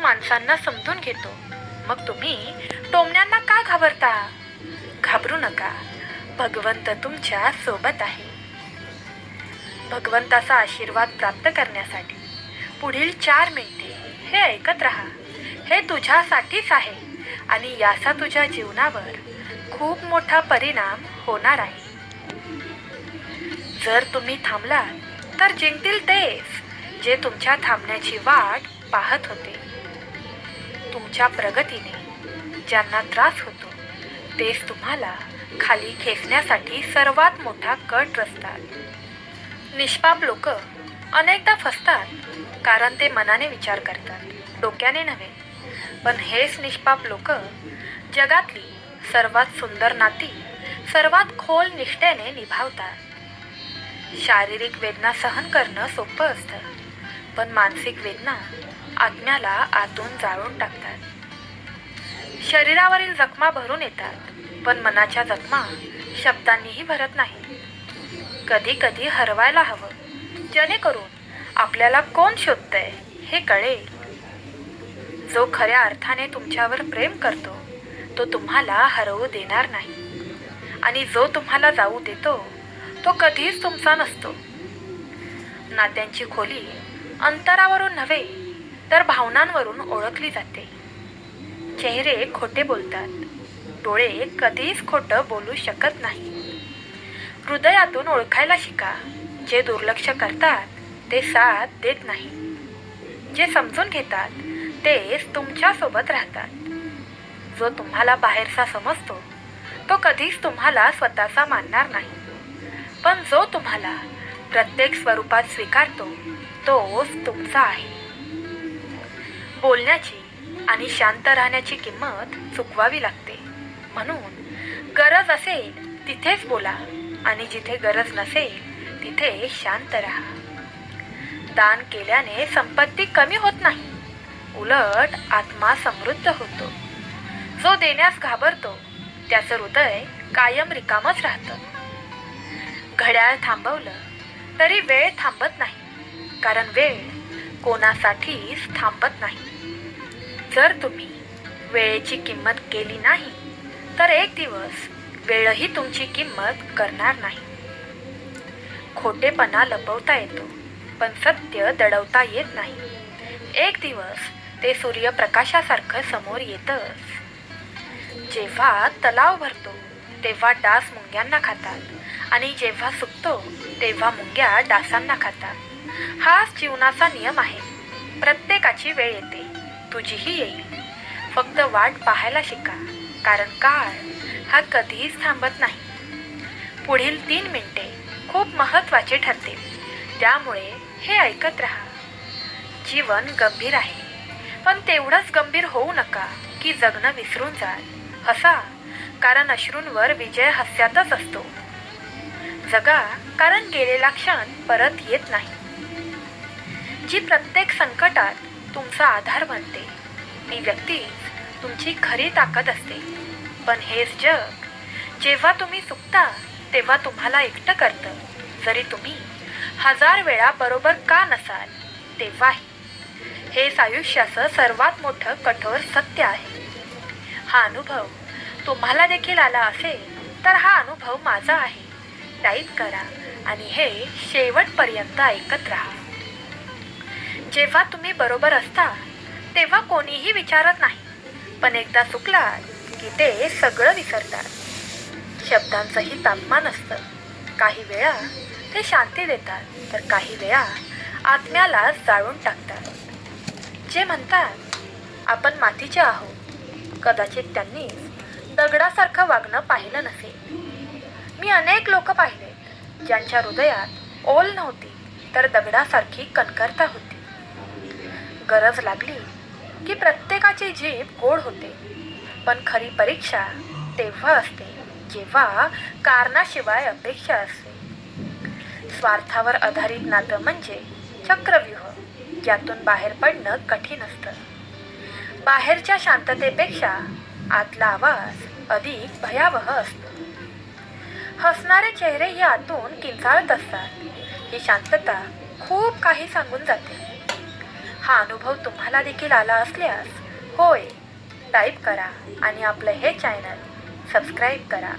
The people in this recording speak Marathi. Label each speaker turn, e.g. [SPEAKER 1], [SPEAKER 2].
[SPEAKER 1] माणसांना समजून घेतो. मग तुम्ही टोमण्यांना का घाबरता? घाबरू नका. भगवंत तुमच्यासोबत आहे. भगवंताचा आशीर्वाद प्राप्त करण्यासाठी पुढील चार मिनिटे हे ऐकत राहा. हे तुझ्यासाठीच आहे आणि याचा तुझ्या जीवनावर खूप मोठा परिणाम होणार आहे. जर तुम्ही थांबलात तर जिंकतील तेच जे तुमच्या थांबण्याची वाट पाहत होते. तुमच्या प्रगतीने. ज्यांना त्रास होतो तेच तुम्हाला खाली खेचण्यासाठी सर्वात मोठा कट रचतात. निष्पाप लोक अनेकदा फसतात कारण ते मनाने विचार करतात. डोक्याने नव्हे पण हेच निष्पाप लोक जगातली सर्वात सुंदर नाती सर्वात खोल निष्ठेने निभावतात. शारीरिक वेदना सहन करणं सोपं असतं. पण मानसिक वेदना आत्म्याला आतून जाळून टाकतात. शरीरावरील जखमा भरून येतात पण मनाच्या जखमा शब्दांनीही भरत नाही कधी कधी हरवायला हवं जेणेकरून आपल्याला कोण शोधतंय हे कळेल. जो खऱ्या अर्थाने तुमच्यावर प्रेम करतो तो तुम्हाला हरवू देणार नाही. आणि जो तुम्हाला जाऊ देतो तो कधीच तुमचा नसतो. नात्यांची खोली अंतरावरून नव्हे तर भावनांवरून ओळखली जाते. चेहरे खोटे बोलतात. डोळे कधीच खोटं बोलू शकत नाही. हृदयातून ओळखायला शिका. जे दुर्लक्ष करतात ते साथ देत नाही. जे समजून घेतात तेच तुमच्यासोबत राहतात. जो तुम्हाला बाहेरचा समजतो तो कधीच तुम्हाला स्वतःचा मानणार नाही. पण जो तुम्हाला प्रत्येक स्वरूपात स्वीकारतो तोच तुमचा आहे. बोलण्याची आणि शांत राहण्याची किंमत चुकवावी लागते. म्हणून गरज असेल तिथेच बोला आणि जिथे गरज नसेल तिथे शांत राहा. दान केल्याने संपत्ती कमी होत नाही. उलट आत्मा समृद्ध होतो. जो देण्यास घाबरतो त्याचं हृदय कायम रिकामच राहतं. घड्याळ थांबवलं तरी वेळ थांबत नाही. कारण वेळ कोणासाठीच थांबत नाही. जर तुम्ही वेळेची किंमत केली नाही तर एक दिवस वेळही तुमची किंमत करणार नाही. खोटेपणा लपवता येतो पण सत्य दडवता येत नाही. एक दिवस ते सूर्यप्रकाशासारखं समोर येतच. जेव्हा तलाव भरतो तेव्हा डास मुंग्यांना खातात. आणि जेव्हा सुकतो तेव्हा मुंग्या डासांना खातात. हाच जीवनाचा नियम आहे. प्रत्येकाची वेळ येते. तुझीही येईल. फक्त वाट पाहायला शिका. कारण काळ हा कधीच थांबत नाही. पुढील तीन मिनिटे खूप महत्त्वाचे ठरतील. त्यामुळे हे ऐकत राहा. जीवन गंभीर आहे. पण तेवढंच गंभीर होऊ नका की जगणं विसरून जाल. हसा कारण अश्रूंवर विजय हास्यातच असतो. जगा कारण गेलेला क्षण परत येत नाही. जी प्रत्येक संकटात तुमचा आधार बनते. ती व्यक्ती तुमची खरी ताकद असते. पण हेच जग जेव्हा तुम्ही चुकता तेव्हा तुम्हाला एकटं करतं. जरी तुम्ही हजार वेळा बरोबर का नसाल तेव्हाही. हेच आयुष्याचं सर्वात मोठं कठोर सत्य आहे. हा अनुभव तुम्हाला देखील आला असेल तर हा अनुभव माझा आहे. टाईप करा आणि हे शेवटपर्यंत ऐकत राहा. जेव्हा तुम्ही बरोबर असता तेव्हा कोणीही विचारत नाही. पण एकदा चुकलात की ते सगळं विसरतात. शब्दांचंही तापमान असतं. काही वेळा ते शांती देतात तर काही वेळा आत्म्याला जाळून टाकतात. जे म्हणतात आपण मातीचे आहोत. कदाचित त्यांनी दगडासारखं वागणं पाहिलं नसेल मी अनेक लोक पाहिले ज्यांच्या हृदयात ओल नव्हती तर दगडासारखी कणकरता होती. गरज लागली की प्रत्येकाची जीभ गोड होते पण खरी परीक्षा तेव्हा असते जेव्हा कारणाशिवाय अपेक्षा असते. स्वार्थावर आधारित नातं म्हणजे चक्रव्यूह ज्यातून बाहेर पडणं कठीण असतं. बाहेरच्या शांततेपेक्षा आतला आवाज अधिक भयावह असतो. हसणारे चेहरे हे आतून किंचाळत असतात. ही शांतता खूप काही सांगून जाते. हा अनुभव तुम्हाला देखील आला असल्यास होय टाईप करा आणि आपलं हे चॅनल सबस्क्राईब करा.